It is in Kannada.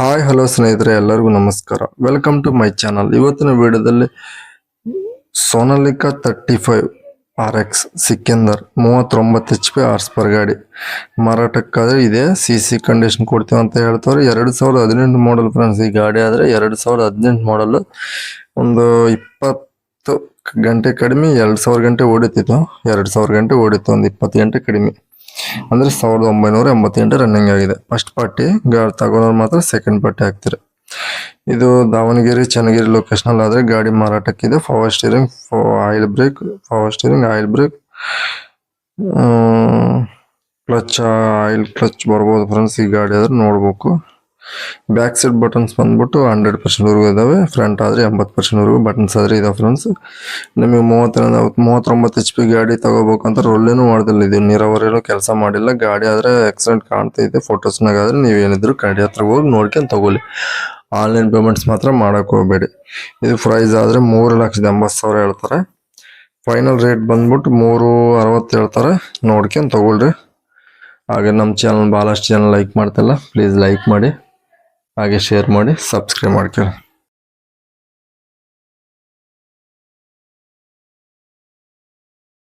ಹಾಯ್ ಹಲೋ ಸ್ನೇಹಿತರೆ, ಎಲ್ಲರಿಗೂ ನಮಸ್ಕಾರ. ವೆಲ್ಕಮ್ ಟು ಮೈ ಚಾನಲ್ ಇವತ್ತಿನ ವಿಡಿಯೋದಲ್ಲಿ Sonalika thirty five R X ಸಿಕ್ಕೆಂದರ್ ಮೂವತ್ತೊಂಬತ್ತು ಎಚ್ ಪಿ ಆರ್ಸ್ ಪರ್ ಗಾಡಿ. ಮಾರಾಟಕ್ಕಾದರೆ ಇದೆ ಸಿ ಸಿ ಕಂಡೀಷನ್ ಕೊಡ್ತೀವಿ ಅಂತ ಹೇಳ್ತಾರೆ. ಎರಡು ಸಾವಿರದ ಹದಿನೆಂಟು ಮಾಡಲ್ ಫ್ರೆಂಡ್ಸ್ ಈ ಗಾಡಿ ಆದರೆ ಎರಡು ಸಾವಿರದ ಹದಿನೆಂಟು ಮಾಡಲ್ ಒಂದು ಇಪ್ಪತ್ತು ಗಂಟೆ ಕಡಿಮೆ, ಎರಡು ಸಾವಿರ ಗಂಟೆ ಓಡಿತಿತ್ತು. ಎರಡು ಸಾವಿರ ಗಂಟೆ ಓಡಿತ್ತು, ಒಂದು ಇಪ್ಪತ್ತು ಗಂಟೆ ಕಡಿಮೆ. ಅಂದ್ರೆ ಸಾವಿರದ ಒಂಬೈನೂರ ಎಂಬತ್ತೆಂಟು ರನ್ನಿಂಗ್ ಆಗಿದೆ. ಫಸ್ಟ್ ಪಾರ್ಟಿ ಗಾಡಿ ತಗೊಳೋರು ಮಾತ್ರ ಸೆಕೆಂಡ್ ಪಾರ್ಟಿ ಹಾಕ್ತಾರೆ. ಇದು ದಾವಣಗೆರೆ, ಚನ್ನಗಿರಿ ಲೊಕೇಶನ್ ಅಲ್ಲಿ ಆದ್ರೆ ಗಾಡಿ ಮಾರಾಟಕ್ಕಿದೆ power steering oil brake power steering oil brake clutch oil clutch ಬರ್ಬೋದು ಫ್ರೆಂಡ್ಸ್ ಈ ಗಾಡಿ ಆದ್ರೆ ನೋಡ್ಬೇಕು. ಬ್ಯಾಕ್ ಸೈಡ್ ಬಟನ್ಸ್ ಬಂದ್ಬಿಟ್ಟು ಹಂಡ್ರೆಡ್ ಪರ್ಸೆಂಟ್ವರೆಗೂ ಇದಾವೆ. ಫ್ರಂಟ್ ಆದ್ರೆ ಎಂಬತ್ತು ಪರ್ಸೆಂಟ್ ವರೆಗೂ ಬಟನ್ಸ್ ಆದ್ರೆ ಇದಾವೆ ಫ್ರೆಂಡ್ಸ್ ನಿಮಗೆ ಮೂವತ್ತರಿಂದ ಮೂವತ್ತೊಂಬತ್ತು ಎಚ್ ಪಿ ಗಾಡಿ ತಗೋಬೇಕು ರೊಲ್ಲೇನೂ ಮಾಡಿದಲ್ಲ ಇದು ನೀರಾವರಿನೂ ಕೆಲಸ ಮಾಡಿಲ್ಲ. ಗಾಡಿ ಆದರೆ ಎಕ್ಸಲೆಂಟ್ ಕಾಣ್ತಾ ಇದೆ. ಫೋಟೋಸ್ನಾಗ ನೀವು ನೀವೇನಿದ್ರು ಗಾಡಿ ಹತ್ರ ಹೋಗಿ ನೋಡ್ಕೊಂಡು ತಗೊಳ್ಳಿ. ಆನ್ಲೈನ್ ಪೇಮೆಂಟ್ಸ್ ಮಾತ್ರ ಮಾಡೋಕ್ಕೆ ಹೋಗಬೇಡಿ. ಇದು ಪ್ರೈಸ್ ಆದರೆ ಮೂರು ಲಕ್ಷದ ಎಂಬತ್ತು ಸಾವಿರ ಹೇಳ್ತಾರೆ. ಫೈನಲ್ ರೇಟ್ ಬಂದ್ಬಿಟ್ಟು ಮೂರು ಅರವತ್ತು ಹೇಳ್ತಾರೆ. ನೋಡ್ಕೊಂಡು ತೊಗೊಳ್ರಿ. ಹಾಗೆ ನಮ್ಮ ಚಾನಲ್ ಭಾಳಷ್ಟು ಜನ ಲೈಕ್ ಮಾಡ್ತಲ್ಲ. ಪ್ಲೀಸ್ ಲೈಕ್ ಮಾಡಿ. ಹಾಗೆ ಶೇರ್ ಮಾಡಿ ಸಬ್ಸ್ಕ್ರೈಬ್ ಮಾಡ್ಕೊಳ್ಳಿ.